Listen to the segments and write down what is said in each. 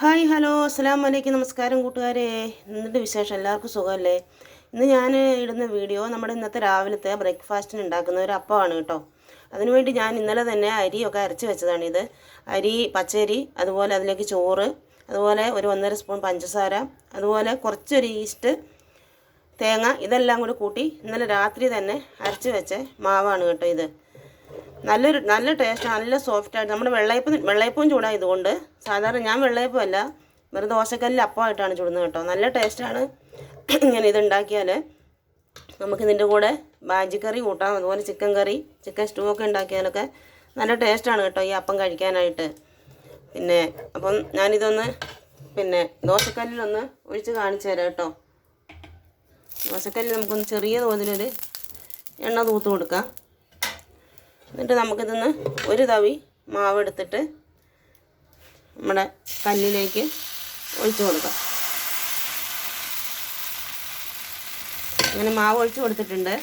Hi hello. അസ്സാം വലൈക്കും നമസ്കാരം കൂട്ടുകാരെ. എന്നിട്ട് വിശേഷം? എല്ലാവർക്കും സുഖമല്ലേ? ഇന്ന് ഞാൻ ഇടുന്ന വീഡിയോ നമ്മുടെ ഇന്നത്തെ രാവിലത്തെ ബ്രേക്ക്ഫാസ്റ്റിന് ഉണ്ടാക്കുന്ന ഒരു അപ്പമാണ് കേട്ടോ. അതിനുവേണ്ടി ഞാൻ ഇന്നലെ തന്നെ അരിയൊക്കെ അരച്ച് ഇത് അരി പച്ചരി അതുപോലെ അതിലേക്ക് ചോറ് അതുപോലെ ഒരു ഒന്നര സ്പൂൺ പഞ്ചസാര അതുപോലെ കുറച്ചൊരു ഈസ്റ്റ് തേങ്ങ ഇതെല്ലാം കൂടി കൂട്ടി ഇന്നലെ രാത്രി തന്നെ അരച്ച് വെച്ച മാവാണ് കേട്ടോ ഇത്. നല്ലൊരു നല്ല ടേസ്റ്റ് നല്ല സോഫ്റ്റ് ആയിട്ട്. നമ്മുടെ വെള്ളയപ്പം വെള്ളയപ്പവും ചൂടായത് ഇതുകൊണ്ട് സാധാരണ ഞാൻ വെള്ളയപ്പം അല്ല വെറുതെ ദോശക്കല്ലിൽ അപ്പമായിട്ടാണ് ചുടുന്നത് കേട്ടോ. നല്ല ടേസ്റ്റാണ് ഇങ്ങനെ ഇത് ഉണ്ടാക്കിയാൽ നമുക്കിതിന്റെ കൂടെ ബാജി കറി കൂട്ടാം അതുപോലെ ചിക്കൻ കറി ചിക്കൻ സ്റ്റൂ ഒക്കെ ഉണ്ടാക്കിയാലൊക്കെ നല്ല ടേസ്റ്റാണ് കേട്ടോ ഈ അപ്പം കഴിക്കാനായിട്ട്. പിന്നെ അപ്പം ഞാനിതൊന്ന് പിന്നെ ദോശക്കല്ലിലൊന്ന് ഒഴിച്ച് കാണിച്ചു തരാം കേട്ടോ. ദോശക്കല്ലിൽ നമുക്കൊന്ന് ചെറിയ തോതിലൊരു എണ്ണ തൂത്ത് കൊടുക്കാം. എന്നിട്ട് നമുക്കിതൊന്ന് ഒരു തവി മാവ് എടുത്തിട്ട് നമ്മുടെ കല്ലിലേക്ക് ഒഴിച്ചു കൊടുക്കാം. അങ്ങനെ മാവ് ഒഴിച്ചു കൊടുത്തിട്ടുണ്ട്.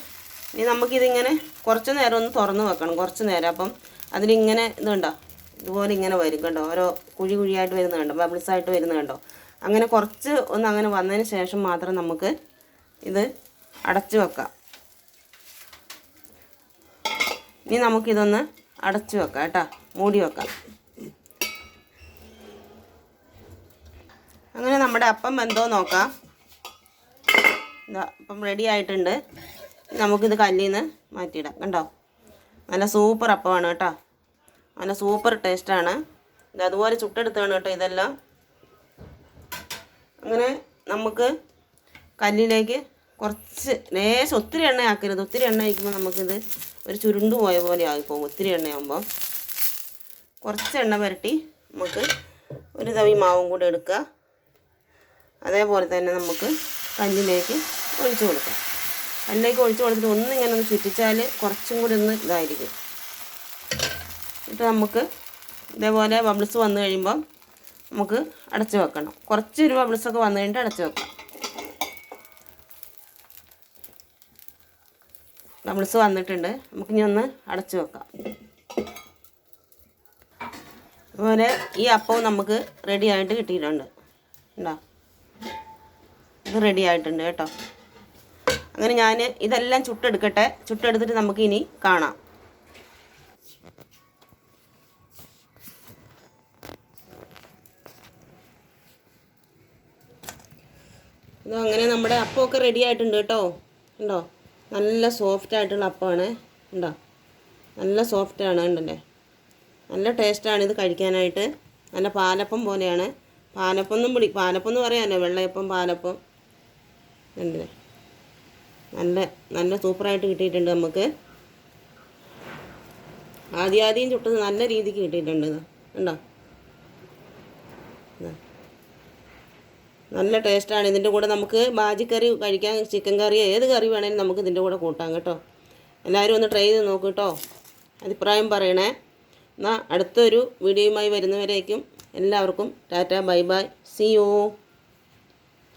ഇനി നമുക്കിതിങ്ങനെ കുറച്ച് നേരം ഒന്ന് തുറന്ന് വെക്കണം കുറച്ച് നേരം. അപ്പം അതിലിങ്ങനെ ഇതുണ്ടോ ഇതുപോലെ ഇങ്ങനെ വരും കണ്ടോ? ഓരോ കുഴി കുഴിയായിട്ട് വരുന്ന കണ്ടോ? ബബിൾസ് ആയിട്ട് വരുന്നത് കണ്ടോ? അങ്ങനെ കുറച്ച് ഒന്ന് അങ്ങനെ വന്നതിന് ശേഷം മാത്രം നമുക്ക് ഇത് അടച്ചു വെക്കാം. ഇനി നമുക്കിതൊന്ന് അടച്ചു വെക്കാം കേട്ടോ. മൂടി വെക്കാം. അങ്ങനെ നമ്മുടെ അപ്പം എന്തോ നോക്കാം. അപ്പം റെഡി ആയിട്ടുണ്ട്. നമുക്കിത് കല്ലിൽ നിന്ന് മാറ്റിയിടാം. കണ്ടോ? നല്ല സൂപ്പർ അപ്പമാണ് കേട്ടോ. നല്ല സൂപ്പർ ടേസ്റ്റാണ് ഇത് അതുപോലെ ചുട്ടെടുത്താണ് കേട്ടോ ഇതെല്ലാം. അങ്ങനെ നമുക്ക് കല്ലിലേക്ക് കുറച്ച് ലേശം ഒത്തിരി എണ്ണ ആക്കരുത്. ഒത്തിരി എണ്ണ ഒഴിക്കുമ്പോൾ നമുക്കിത് ഒരു ചുരുണ്ടു പോയ പോലെ ആയിപ്പോകും. ഒത്തിരി എണ്ണയാകുമ്പോൾ കുറച്ച് എണ്ണ പുരട്ടി നമുക്ക് ഒരു തവി മാവും കൂടി എടുക്കുക. അതേപോലെ തന്നെ നമുക്ക് കല്ലിലേക്ക് ഒഴിച്ചു കൊടുക്കാം. കല്ലിലേക്ക് ഒഴിച്ചു കൊടുത്തിട്ട് ഒന്നിങ്ങനെ ഒന്ന് ചുറ്റിച്ചാൽ കുറച്ചും കൂടി ഒന്ന് ഇതായിരിക്കും. എന്നിട്ട് നമുക്ക് ഇതേപോലെ ബബിൾസ് വന്നു കഴിയുമ്പം നമുക്ക് അടച്ചു വെക്കണം. കുറച്ചൊരു ബബിൾസൊക്കെ വന്നു കഴിഞ്ഞിട്ട് അടച്ചു വെക്കാം ബബിൾസ് വന്നിട്ടുണ്ട്. നമുക്ക് നമുക്കിനി ഒന്ന് അടച്ചു വെക്കാം. അതുപോലെ ഈ അപ്പവും നമുക്ക് റെഡി ആയിട്ട് കിട്ടിയിട്ടുണ്ട്. ഉണ്ടോ ഇത് റെഡി ആയിട്ടുണ്ട് കേട്ടോ. അങ്ങനെ ഞാൻ ഇതെല്ലാം ചുട്ടെടുക്കട്ടെ. ചുട്ടെടുത്തിട്ട് നമുക്ക് ഇനി കാണാം. അങ്ങനെ നമ്മുടെ അപ്പമൊക്കെ റെഡി ആയിട്ടുണ്ട് കേട്ടോ. ഉണ്ടോ നല്ല സോഫ്റ്റ് ആയിട്ടുള്ള അപ്പമാണ് ഉണ്ടോ നല്ല സോഫ്റ്റാണ് ഉണ്ടല്ലേ നല്ല ടേസ്റ്റാണ് ഇത് കഴിക്കാനായിട്ട്. നല്ല പാലപ്പം പോലെയാണ്. പാലപ്പം എന്നും വിളി പാലപ്പം എന്ന് പറയാമല്ലോ വെള്ളയപ്പം പാലപ്പം. ഉണ്ടല്ലേ നല്ല നല്ല സൂപ്പറായിട്ട് കിട്ടിയിട്ടുണ്ട് നമുക്ക്. ആദ്യം ആദ്യം ചുട്ടത് നല്ല രീതിക്ക് കിട്ടിയിട്ടുണ്ട് ഇത്. ഉണ്ടോ നല്ല ടേസ്റ്റാണ്. ഇതിന്റെ കൂടെ നമുക്ക് ബാജിക്കറി കഴിക്കാൻ ചിക്കൻ കറി ഏത് കറി വേണേലും നമുക്ക് ഇതിന്റെ കൂടെ കൂട്ടാം കേട്ടോ. എല്ലാവരും ഒന്ന് ട്രൈ ചെയ്ത് നോക്കൂ കേട്ടോ. അഭിപ്രായം പറയണേ. എന്നാൽ അടുത്തൊരു വീഡിയോയുമായി വരുന്നവരേക്കും എല്ലാവർക്കും tata bye bye. See you